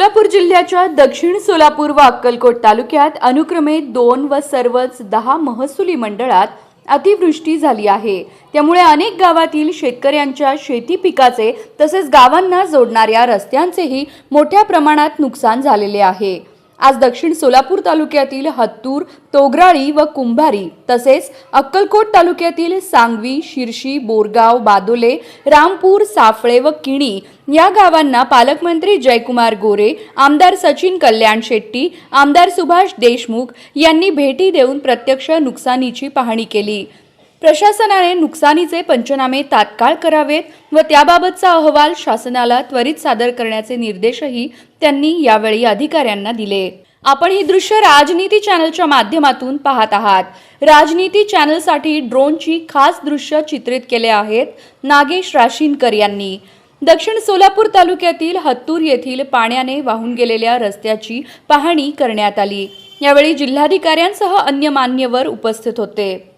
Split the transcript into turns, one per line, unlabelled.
सोलापूर जिल्ह्याच्या दक्षिण सोलापूर व अक्कलकोट तालुक्यात अनुक्रमे दोन व सर्वच दहा महसुली मंडळात अतिवृष्टी झाली आहे. त्यामुळे अनेक गावातील शेतकऱ्यांच्या शेती पिकाचे तसेच गावांना जोडणाऱ्या रस्त्यांचेही मोठ्या प्रमाणात नुकसान झालेले आहे. आज दक्षिण सोलापूर तालुक्यातील हत्तूर तोगराळी व कुंभारी तसेच अक्कलकोट तालुक्यातील सांगवी शिरशी बोरगाव बादोले रामपूर साफळे व किणी या गावांना पालकमंत्री जयकुमार गोरे आमदार सचिन कल्याण शेट्टी आमदार सुभाष देशमुख यांनी भेटी देऊन प्रत्यक्ष नुकसानीची पाहणी केली. प्रशासनाने नुकसानीचे पंचनामे तात्काळ करावेत व त्याबाबतचा अहवाल शासनाला त्वरित सादर करण्याचे निर्देशही त्यांनी यावेळी अधिकाऱ्यांना दिले. आपण ही दृश्य राजनीती चॅनलच्या माध्यमातून पाहत आहात. राजनीती चॅनलसाठी ड्रोनची खास दृश्य चित्रित केले आहेत नागेश राशीनकर यांनी. दक्षिण सोलापूर तालुक्यातील हत्तूर येथील पाण्याने वाहून गेलेल्या रस्त्याची पाहणी करण्यात आली. यावेळी जिल्हाधिकाऱ्यांसह अन्य मान्यवर उपस्थित होते.